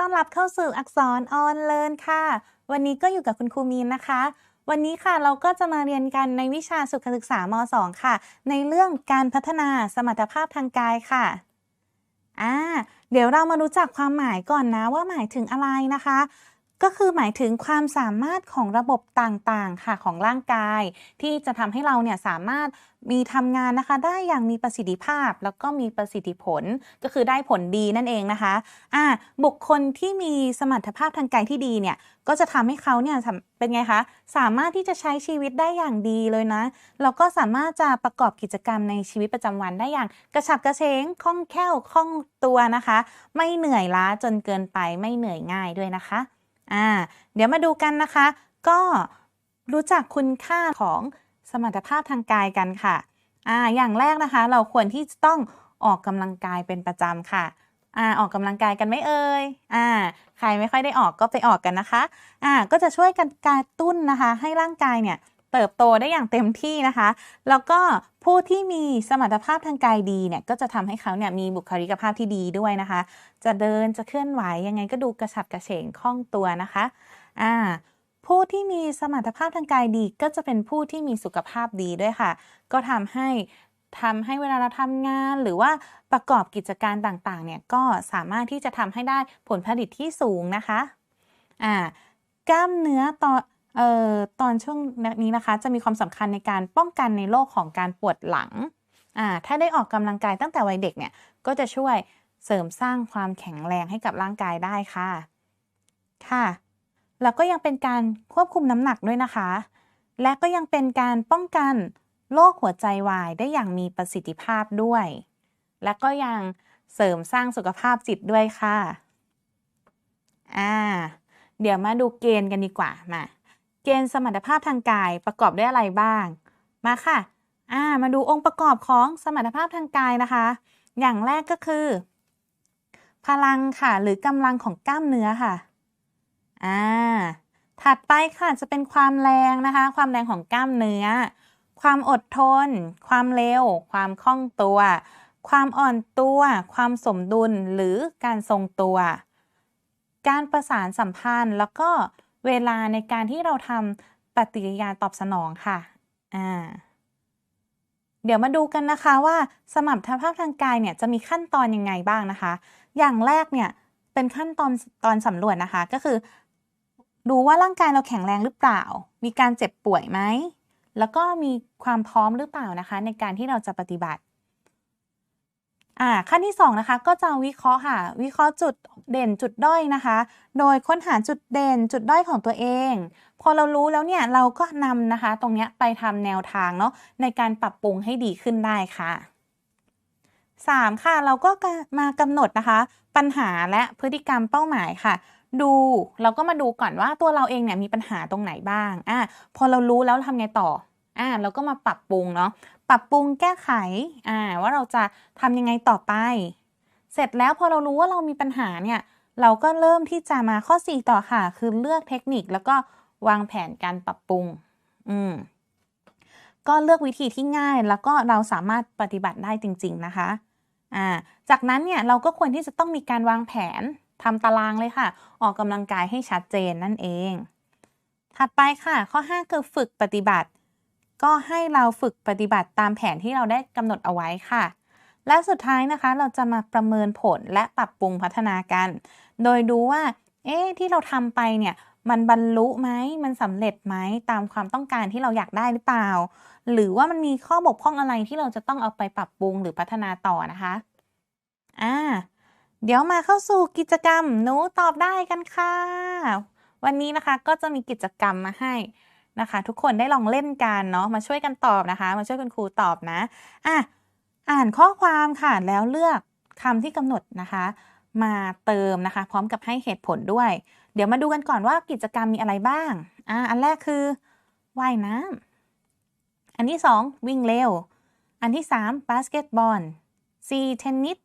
นดีต้อนรับเข้าสู่อักษรออนเลินค่ะ วันนี้ก็อยู่กับคุณครูมีนนะคะ วันนี้ค่ะเราก็จะมาเรียนกันในวิชาสุขศึกษาม .2 ค่ะ ในเรื่องการพัฒนาสมรรถภาพทางกายค่ะอ่าเดี๋ยวเรามารู้จักความหมายก่อนนะว่าหมายถึงอะไรนะคะ ก็คือหมายถึงความสามารถของระบบต่างๆค่ะของร่างกาย ที่จะทำให้เราเนี่ยสามารถมีทำงานนะคะ ได้อย่างมีประสิทธิภาพ แล้วก็มีประสิทธิผลก็คือได้ผลดีนั่นเองนะคะอ่าบุคคลที่มีสมรรถภาพทางกายที่ดีเนี่ยก็จะทำให้เขาเนี่ยเป็นไงคะสามารถที่จะใช้ชีวิตได้อย่างดีเลยนะแล้วก็สามารถจะประกอบกิจกรรมในชีวิตประจำวันได้อย่าง กระฉับกระเฉงคล่องแคล่วคล่องตัวนะคะ ไม่เหนื่อยล้าจนเกินไปไม่เหนื่อยง่ายด้วยนะคะ อ่าเดี๋ยวมาดูกันนะคะ ก็รู้จักคุณค่าของสมรรถภาพทางกายกันค่ะอ่าอย่างแรกนะคะ เราควรที่จะต้องออกกำลังกายเป็นประจำค่ะอ่าออกกำลังกายกันไหมเอ่ยอ่าใครไม่ค่อยได้ออกก็ไปออกกันนะคะอ่าก็จะช่วยกันกระตุ้นนะคะ ให้ร่างกายเนี่ยเติบโตได้อย่างเต็มที่นะคะ แล้วก็ ผู้ที่มีสมรรถภาพทางกายดีเนี่ยก็จะทำให้เขาเนี่ยมีบุคลิกภาพที่ดีด้วยนะคะ จะเดินจะเคลื่อนไหวยังไงก็ดูกระฉับกระเฉงคล่องตัวนะคะอ่าผู้ที่มีสมรรถภาพทางกายดีก็จะเป็นผู้ที่มีสุขภาพดีด้วยค่ะ ก็ทำให้ทำให้เวลาเราทำงานหรือว่าประกอบกิจการต่างๆเนี่ยก็สามารถที่จะทำให้ได้ผลผลิตที่สูงนะคะอ่ากล้ามเนื้อต่อ เอ่อตอนช่วงนี้นะคะ จะมีความสำคัญในการป้องกันในโรคของการปวดหลังอ่าถ้าได้ออกกำลังกายตั้งแต่วัยเด็กเนี่ยก็จะช่วยเสริมสร้างความแข็งแรงให้กับร่างกายได้ค่ะ ค่ะ แล้วก็ยังเป็นการควบคุมน้ำหนักด้วยนะคะ และก็ยังเป็นการป้องกันโรคหัวใจวายได้อย่างมีประสิทธิภาพด้วย และก็ยังเสริมสร้างสุขภาพจิตด้วยค่ะ อ่า เดี๋ยวมาดูเกณฑ์กันดีกว่ามา เกณฑ์สมรรถภาพทางกายประกอบด้วยอะไรบ้าง มาค่ะ อ่า มาดูองค์ประกอบของสมรรถภาพทางกายนะคะ อย่างแรกก็คือ พลังค่ะ หรือกำลังของกล้ามเนื้อค่ะ อ่า ถัดไปค่ะจะเป็นความแรงนะคะ ความแรงของกล้ามเนื้อ ความอดทน ความเร็ว ความคล่องตัว ความอ่อนตัว ความสมดุล หรือการทรงตัว การประสานสัมพันธ์ แล้วก็ เวลาในการที่เราทำปฏิกิริยาตอบสนองค่ะอ่าเดี๋ยวมาดูกันนะคะว่าสมรรถภาพทางกายเนี่ยจะมีขั้นตอนยังไงบ้างนะคะ อย่างแรกเนี่ยเป็นขั้นตอนตอนสำรวจนะคะ ก็คือ ดูว่าร่างกายเราแข็งแรงหรือเปล่า มีการเจ็บป่วยไหม แล้วก็มีความพร้อมหรือเปล่านะคะ ในการที่เราจะปฏิบัติ อ่าขั้นที่สองนะคะก็จะวิเคราะห์ค่ะ วิเคราะห์จุดเด่นจุดด้อยนะคะ โดยค้นหาจุดเด่นจุดด้อยของตัวเอง พอเรารู้แล้วเนี่ยเราก็นำนะคะ ตรงเนี้ยไปทำแนวทางเนาะในการปรับปรุงให้ดีขึ้นได้ค่ะ 3. ค่ะเราก็มากำหนดนะคะ ปัญหาและพฤติกรรมเป้าหมายค่ะ ดูเราก็มาดูก่อนว่าตัวเราเองเนี่ยมีปัญหาตรงไหนบ้างอะพอเรารู้แล้วทำไงต่อ อะเราก็มาปรับปรุงเนาะปรับปรุงแก้ไขอ่าว่าเราจะทำยังไงต่อไป เสร็จแล้วพอเรารู้ว่าเรามีปัญหาเนี่ยเราก็เริ่มที่จะมาข้อ 4 ต่อค่ะ คือเลือกเทคนิคแล้วก็วางแผนการปรับปรุง อืม ก็เลือกวิธีที่ง่ายแล้วก็เราสามารถปฏิบัติได้จริง ๆ นะคะ อ่า จากนั้นเนี่ยเราก็ควรที่จะต้องมีการวางแผนทำตารางเลยค่ะ ออกกำลังกายให้ชัดเจนนั่นเอง ถัดไปค่ะ ข้อ 5 คือฝึกปฏิบัติ ก็ให้เราฝึกปฏิบัติตามแผนที่เราได้กำหนดเอาไว้ค่ะ และสุดท้ายนะคะเราจะมาประเมินผลและปรับปรุงพัฒนากัน โดยดูว่า เอ๊ะที่เราทำไปเนี่ยมันบรรลุไหม มันสำเร็จไหม ตามความต้องการที่เราอยากได้หรือเปล่า หรือว่ามันมีข้อบกพร่องอะไรที่เราจะต้องเอาไปปรับปรุงหรือพัฒนาต่อนะคะ อ่า เดี๋ยวมาเข้าสู่กิจกรรมหนูตอบได้กันค่ะ วันนี้นะคะก็จะมีกิจกรรมมาให้ นะคะ ทุกคนได้ลองเล่นกันเนาะมาช่วยกันตอบนะคะ มาช่วยคุณครูตอบนะอะอ่านข้อความค่ะแล้วเลือกคำที่กำหนดนะคะ มาเติมนะคะ พร้อมกับให้เหตุผลด้วย เดี๋ยวมาดูกันก่อนว่ากิจกรรมมีอะไรบ้างอ่าอันแรกคือว่ายน้ำอันที่สองวิ่งเร็ว อันที่สามบาสเกตบอลสี่เทนนิส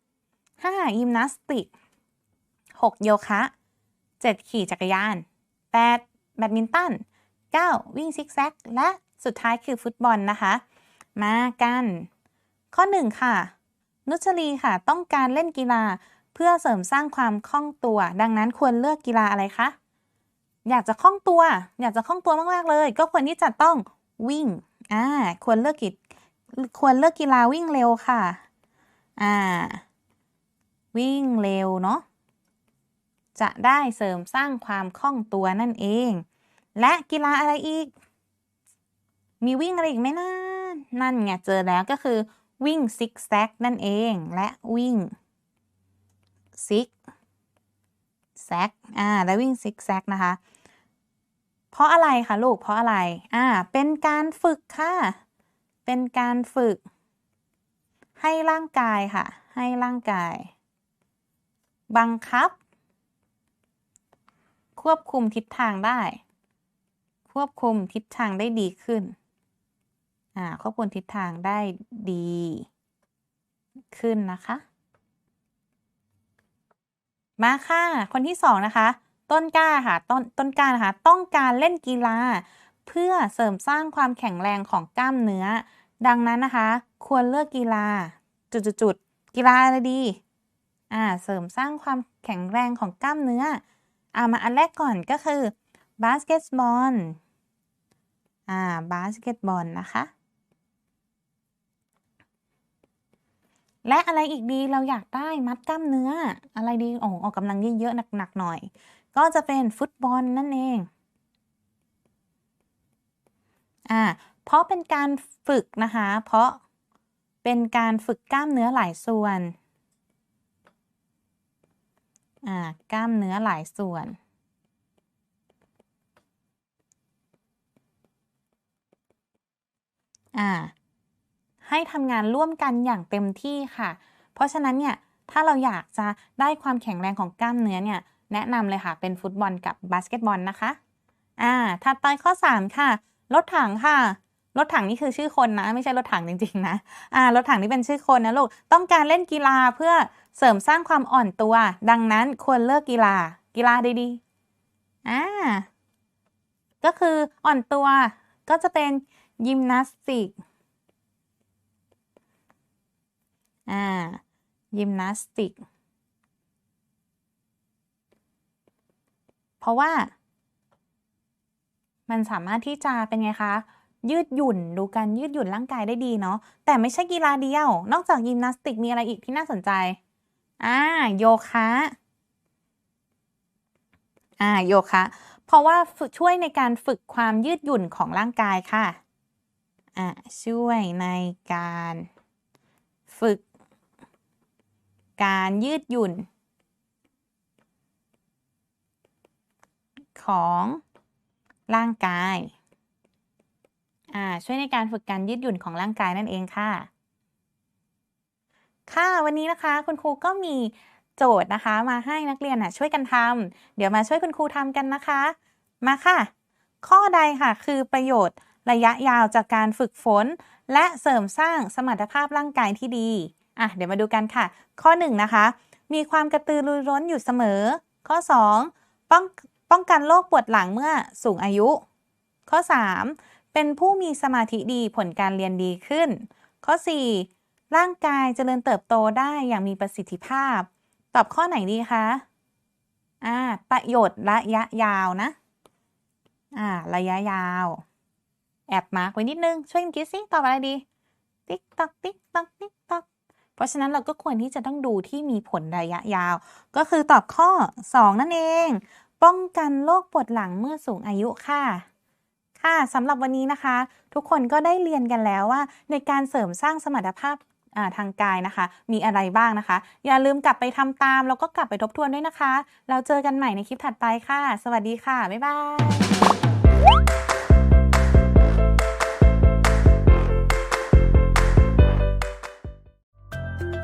ห้ายิมนาสติกหกโยคะเจ็ดขี่จักรยานแปดแบดมินตัน ก้าวิ่งซิกแซก และสุดท้ายคือฟุตบอลนะคะ มากัน ข้อหนึ่งค่ะ นุชลีค่ะ ต้องการเล่นกีฬาเพื่อเสริมสร้างความคล่องตัว ดังนั้นควรเลือกกีฬาอะไรคะ อยากจะคล่องตัว อยากจะคล่องตัวมากๆเลย ก็ควรที่จะต้องวิ่ง อ่า ควรเลือกกีควรเลือกกีฬาวิ่งเร็วค่ะ อ่า วิ่งเร็วเนาะ จะได้เสริมสร้างความคล่องตัวนั่นเอง และกีฬาอะไรอีก มีวิ่งอะไรอีกไหมนะ นั่นไงเจอแล้วก็คือวิ่งซิกแซกนั่นเอง และวิ่งซิกแซกอ่า และวิ่งซิกแซกนะคะ เพราะอะไรคะลูก เพราะอะไร อ่า เป็นการฝึกค่ะ เป็นการฝึก ให้ร่างกายค่ะ ให้ร่างกาย บังคับ ควบคุมทิศทางได้ ควบคุมทิศทางได้ดีขึ้น อ่า ควบคุมทิศทางได้ดีขึ้นนะคะ มาค่ะ คนที่สองนะคะ ต้นกล้าค่ะ ต้น ต้นกล้านะคะ ต้องการเล่นกีฬา เพื่อเสริมสร้างความแข็งแรงของกล้ามเนื้อ ดังนั้นนะคะ ควรเลือกกีฬา จุดๆๆกีฬาอะไรดี อ่า เสริมสร้างความแข็งแรงของกล้ามเนื้อ อ่ามาอันแรกก่อนก็คือบาสเกตบอล อ่าบาสเกตบอลนะคะ และอะไรอีกดีเราอยากได้มัดกล้ามเนื้อ อะไรดีโอ้ออกกำลังเยอะๆหนักๆหน่อย ก็จะเป็นฟุตบอลนั่นเองอ่าเพราะเป็นการฝึกนะคะ เพราะเป็นการฝึกกล้ามเนื้อหลายส่วน อ่ากล้ามเนื้อหลายส่วน อ่าให้ทำงานร่วมกันอย่างเต็มที่ค่ะ เพราะฉะนั้นเนี่ยถ้าเราอยากจะได้ความแข็งแรงของกล้ามเนื้อเนี่ยแนะนำเลยค่ะ เป็นฟุตบอลกับบาสเกตบอลนะคะอ่าถัดไปข้อ 3 ค่ะ รถถังค่ะ รถถังนี่คือชื่อคนนะ ไม่ใช่รถถังจริงๆนะอ่ารถถังนี่เป็นชื่อคนนะลูก ต้องการเล่นกีฬาเพื่อเสริมสร้างความอ่อนตัว ดังนั้นควรเลือกกีฬา กีฬาดีๆอ่าก็คืออ่อนตัวก็จะเป็น ยิมนาสติก อ่า ยิมนาสติก เพราะว่า มันสามารถที่จะเป็นไงคะ ยืดหยุ่นดูการยืดหยุ่นร่างกายได้ดีเนาะ แต่ไม่ใช่กีฬาเดียว นอกจากยิมนาสติกมีอะไรอีกที่น่าสนใจ อ่า โยคะ อ่า โยคะ เพราะว่าช่วยในการฝึกความยืดหยุ่นของร่างกายค่ะ อ่าช่วยในการฝึก การยืดหยุ่น ของร่างกายอ่าช่วยในการฝึกการยืดหยุ่นของร่างกายนั่นเองค่ะ ค่ะวันนี้นะคะคุณครูก็มีโจทย์นะคะ มาให้นักเรียนน่ะช่วยกันทำเดี๋ยวมาช่วยคุณครูทำกันนะคะ มาค่ะ ข้อใดค่ะ คือประโยชน์ ระยะยาวจากการฝึกฝน และเสริมสร้างสมรรถภาพร่างกายที่ดีอะเดี๋ยวมาดูกันค่ะ ข้อ1นนะคะ มีความกระตือรือร้นอยู่เสมอ ข้อ 2 ป้องป้องกันโรคปวดหลังเมื่อสูงอายุ ข้อ 3 เป็นผู้มีสมาธิดีผลการเรียนดีขึ้น ข้อ 4 ร่างกายเจริญเติบโตได้อย่างมีประสิทธิภาพ ตอบข้อไหนดีคะอ่าประโยชน์ระยะยาวนะ อ่า ระยะยาว แอบมาร์กไว้นิดนึง ช่วยกันคิดสิตอบอะไรดี ติ๊กตอกติ๊กตอกติ๊กตอกเพราะฉะนั้นเราก็ควรที่จะต้องดูที่มีผลระยะยาว ก็คือตอบข้อ 2 นั่นเอง ป้องกันโรคปวดหลังเมื่อสูงอายุค่ะ ค่ะสำหรับวันนี้นะคะ ทุกคนก็ได้เรียนกันแล้วว่า ในการเสริมสร้างสมรรถภาพทางกายนะคะ มีอะไรบ้างนะคะ อย่าลืมกลับไปทำตาม แล้วก็กลับไปทบทวนด้วยนะคะแล้วเจอกันใหม่ในคลิปถัดไปค่ะ สวัสดีค่ะ บ๊ายบาย